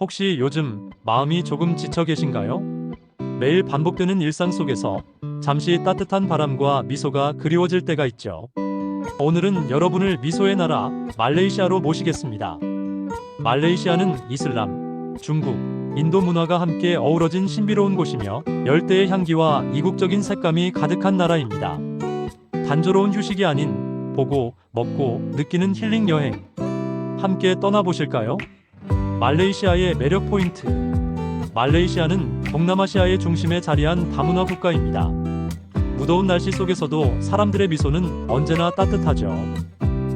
혹시 요즘 마음이 조금 지쳐 계신가요? 매일 반복되는 일상 속에서 잠시 따뜻한 바람과 미소가 그리워질 때가 있죠. 오늘은 여러분을 미소의 나라 말레이시아로 모시겠습니다. 말레이시아는 이슬람, 중국, 인도 문화가 함께 어우러진 신비로운 곳이며 열대의 향기와 이국적인 색감이 가득한 나라입니다. 단조로운 휴식이 아닌 보고, 먹고, 느끼는 힐링 여행. 함께 떠나보실까요? 말레이시아의 매력 포인트. 말레이시아는 동남아시아의 중심에 자리한 다문화 국가입니다. 무더운 날씨 속에서도 사람들의 미소는 언제나 따뜻하죠.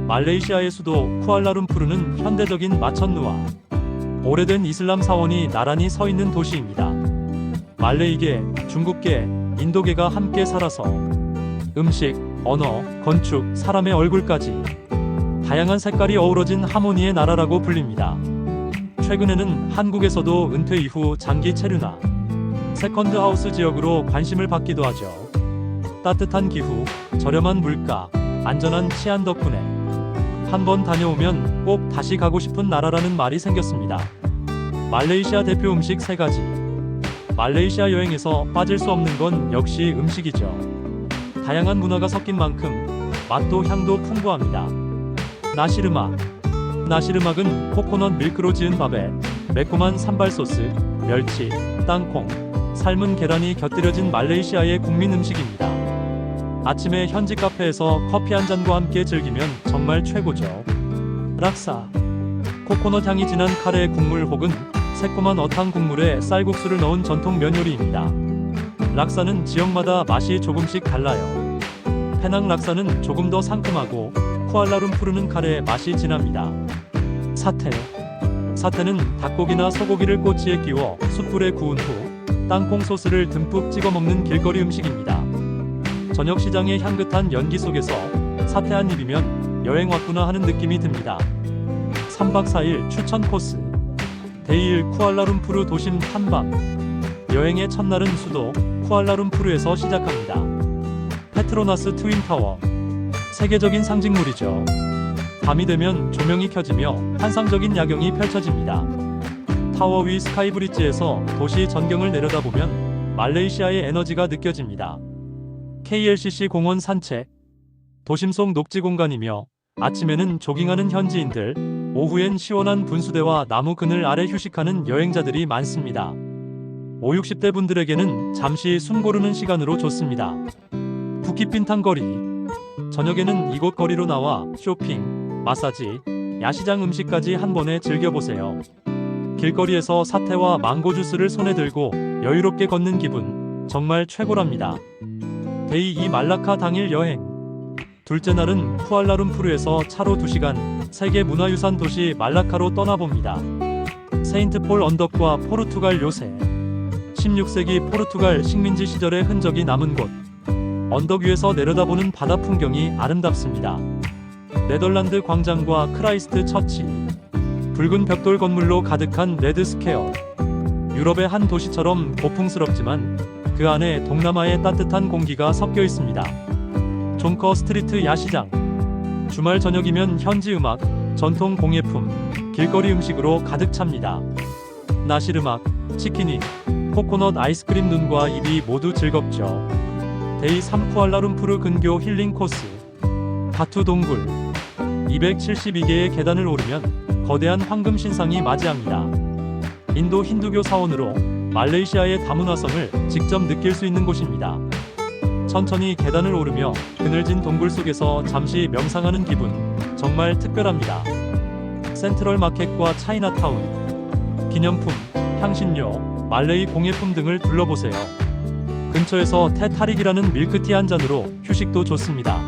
말레이시아의 수도 쿠알라룸푸르는 현대적인 마천루와 오래된 이슬람 사원이 나란히 서 있는 도시입니다. 말레이계, 중국계, 인도계가 함께 살아서 음식, 언어, 건축, 사람의 얼굴까지 다양한 색깔이 어우러진 하모니의 나라라고 불립니다. 최근에는 한국에서도 은퇴 이후 장기 체류나 세컨드 하우스 지역으로 관심을 받기도 하죠. 따뜻한 기후, 저렴한 물가, 안전한 치안 덕분에 한 번 다녀오면 꼭 다시 가고 싶은 나라라는 말이 생겼습니다. 말레이시아 대표 음식 세 가지. 말레이시아 여행에서 빠질 수 없는 건 역시 음식이죠. 다양한 문화가 섞인 만큼 맛도 향도 풍부합니다. 나시르막. 나시르막은 코코넛 밀크로 지은 밥에 매콤한 산발 소스, 멸치, 땅콩, 삶은 계란이 곁들여진 말레이시아의 국민 음식입니다. 아침에 현지 카페에서 커피 한 잔과 함께 즐기면 정말 최고죠. 락사. 코코넛 향이 진한 카레 국물 혹은 새콤한 어탕 국물에 쌀국수를 넣은 전통 면 요리입니다. 락사는 지역마다 맛이 조금씩 달라요. 페낭 락사는 조금 더 상큼하고 쿠알라룸푸르는 카레의 맛이 진합니다. 사태. 사태는 닭고기나 소고기를 꼬치에 끼워 숯불에 구운 후 땅콩 소스를 듬뿍 찍어 먹는 길거리 음식입니다. 저녁 시장의 향긋한 연기 속에서 사태 한 입이면 여행 왔구나 하는 느낌이 듭니다. 3박 4일 추천 코스. 데이일 쿠알라룸푸르 도심 탐방. 여행의 첫날은 수도 쿠알라룸푸르에서 시작합니다. 페트로나스 트윈타워. 세계적인 상징물이죠. 밤이 되면 조명이 켜지며 환상적인 야경이 펼쳐집니다. 타워 위 스카이브리지에서 도시 전경을 내려다보면 말레이시아의 에너지가 느껴집니다. KLCC 공원 산책. 도심 속 녹지 공간이며 아침에는 조깅하는 현지인들, 오후엔 시원한 분수대와 나무 그늘 아래 휴식하는 여행자들이 많습니다. 5, 60대 분들에게는 잠시 숨 고르는 시간으로 좋습니다. 부키핀탕 거리. 저녁에는 이곳 거리로 나와 쇼핑, 마사지, 야시장 음식까지 한 번에 즐겨보세요. 길거리에서 사태와 망고 주스를 손에 들고 여유롭게 걷는 기분 정말 최고랍니다. 데이 2 말라카 당일 여행. 둘째 날은 쿠알라룸푸르에서 차로 2시간 세계 문화유산 도시 말라카로 떠나봅니다. 세인트폴 언덕과 포르투갈 요새. 16세기 포르투갈 식민지 시절의 흔적이 남은 곳. 언덕 위에서 내려다보는 바다 풍경이 아름답습니다. 네덜란드 광장과 크라이스트 처치. 붉은 벽돌 건물로 가득한 레드 스퀘어. 유럽의 한 도시처럼 고풍스럽지만 그 안에 동남아의 따뜻한 공기가 섞여 있습니다. 존커 스트리트 야시장. 주말 저녁이면 현지 음악, 전통 공예품, 길거리 음식으로 가득 찹니다. 나시르막, 치키니, 코코넛 아이스크림 눈과 입이 모두 즐겁죠. 데이 3 쿠알라룸푸르 근교 힐링 코스. 바투 동굴. 272개의 계단을 오르면 거대한 황금 신상이 맞이합니다. 인도 힌두교 사원으로 말레이시아의 다문화성을 직접 느낄 수 있는 곳입니다. 천천히 계단을 오르며 그늘진 동굴 속에서 잠시 명상하는 기분 정말 특별합니다. 센트럴 마켓과 차이나타운, 기념품, 향신료, 말레이 공예품 등을 둘러보세요. 근처에서 테타릭이라는 밀크티 한 잔으로 휴식도 좋습니다.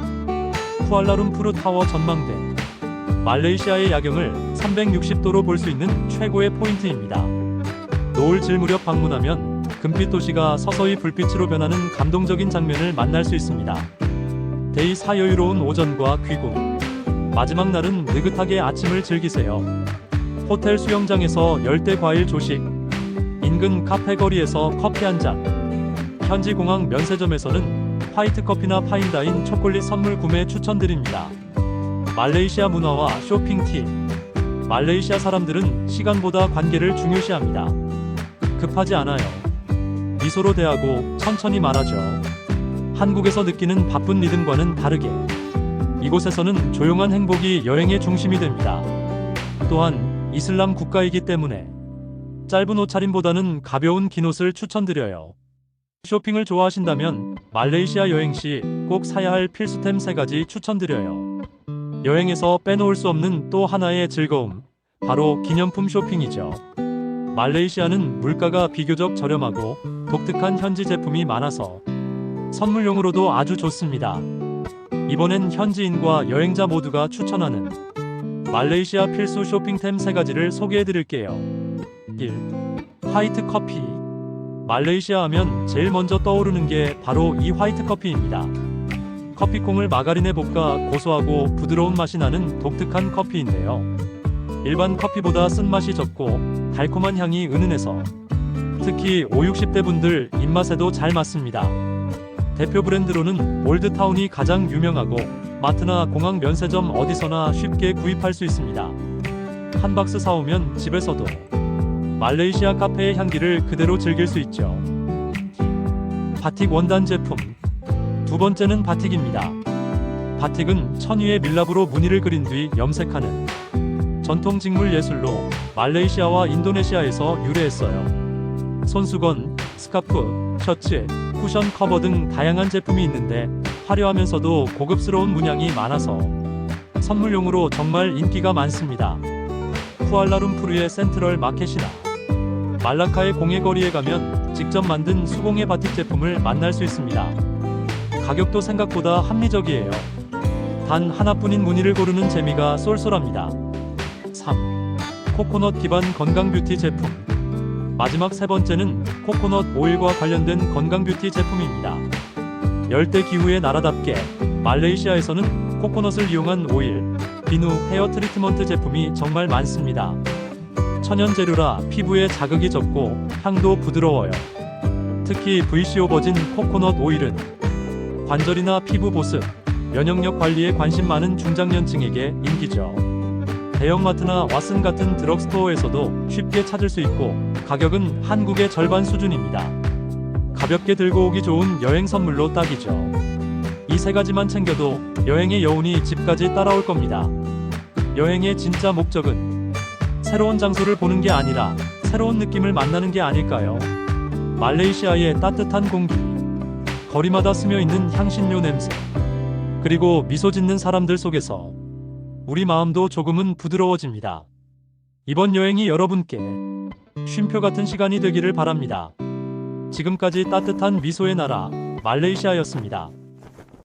쿠알라룸푸르 타워 전망대. 말레이시아의 야경을 360도로 볼 수 있는 최고의 포인트입니다. 노을 질 무렵 방문하면 금빛 도시가 서서히 불빛으로 변하는 감동적인 장면을 만날 수 있습니다. 데이 4 여유로운 오전과 귀국. 마지막 날은 느긋하게 아침을 즐기세요. 호텔 수영장에서 열대 과일 조식. 인근 카페 거리에서 커피 한 잔. 현지 공항 면세점에서는 화이트 커피나 파인다인 초콜릿 선물 구매 추천드립니다. 말레이시아 문화와 쇼핑 팁. 말레이시아 사람들은 시간보다 관계를 중요시합니다. 급하지 않아요. 미소로 대하고 천천히 말하죠. 한국에서 느끼는 바쁜 리듬과는 다르게 이곳에서는 조용한 행복이 여행의 중심이 됩니다. 또한 이슬람 국가이기 때문에 짧은 옷차림보다는 가벼운 긴 옷을 추천드려요. 쇼핑을 좋아하신다면 말레이시아 여행 시 꼭 사야 할 필수템 세 가지 추천드려요. 여행에서 빼놓을 수 없는 또 하나의 즐거움, 바로 기념품 쇼핑이죠. 말레이시아는 물가가 비교적 저렴하고 독특한 현지 제품이 많아서 선물용으로도 아주 좋습니다. 이번엔 현지인과 여행자 모두가 추천하는 말레이시아 필수 쇼핑템 세 가지를 소개해 드릴게요. 1. 화이트 커피. 말레이시아 하면 제일 먼저 떠오르는 게 바로 이 화이트 커피입니다. 커피콩을 마가린에 볶아 고소하고 부드러운 맛이 나는 독특한 커피인데요. 일반 커피보다 쓴맛이 적고 달콤한 향이 은은해서 특히 5, 60대 분들 입맛에도 잘 맞습니다. 대표 브랜드로는 올드타운이 가장 유명하고 마트나 공항 면세점 어디서나 쉽게 구입할 수 있습니다. 한 박스 사오면 집에서도 말레이시아 카페의 향기를 그대로 즐길 수 있죠. 바틱 원단 제품. 두 번째는 바틱입니다. 바틱은 천위의 밀랍으로 무늬를 그린 뒤 염색하는 전통 직물 예술로 말레이시아와 인도네시아에서 유래했어요. 손수건, 스카프, 셔츠, 쿠션 커버 등 다양한 제품이 있는데 화려하면서도 고급스러운 문양이 많아서 선물용으로 정말 인기가 많습니다. 쿠알라룸푸르의 센트럴 마켓이나 말라카의 공예거리에 가면 직접 만든 수공예 바틱 제품을 만날 수 있습니다. 가격도 생각보다 합리적이에요. 단 하나뿐인 무늬를 고르는 재미가 쏠쏠합니다. 3. 코코넛 기반 건강 뷰티 제품. 마지막 세 번째는 코코넛 오일과 관련된 건강 뷰티 제품입니다. 열대 기후의 나라답게 말레이시아에서는 코코넛을 이용한 오일, 비누, 헤어 트리트먼트 제품이 정말 많습니다. 천연 재료라 피부에 자극이 적고 향도 부드러워요. 특히 VCO 버진 코코넛 오일은 관절이나 피부 보습, 면역력 관리에 관심 많은 중장년층에게 인기죠. 대형마트나 왓슨 같은 드럭스토어에서도 쉽게 찾을 수 있고 가격은 한국의 절반 수준입니다. 가볍게 들고 오기 좋은 여행 선물로 딱이죠. 이 세 가지만 챙겨도 여행의 여운이 집까지 따라올 겁니다. 여행의 진짜 목적은 새로운 장소를 보는 게 아니라 새로운 느낌을 만나는 게 아닐까요? 말레이시아의 따뜻한 공기, 거리마다 스며 있는 향신료 냄새, 그리고 미소 짓는 사람들 속에서 우리 마음도 조금은 부드러워집니다. 이번 여행이 여러분께 쉼표 같은 시간이 되기를 바랍니다. 지금까지 따뜻한 미소의 나라 말레이시아였습니다.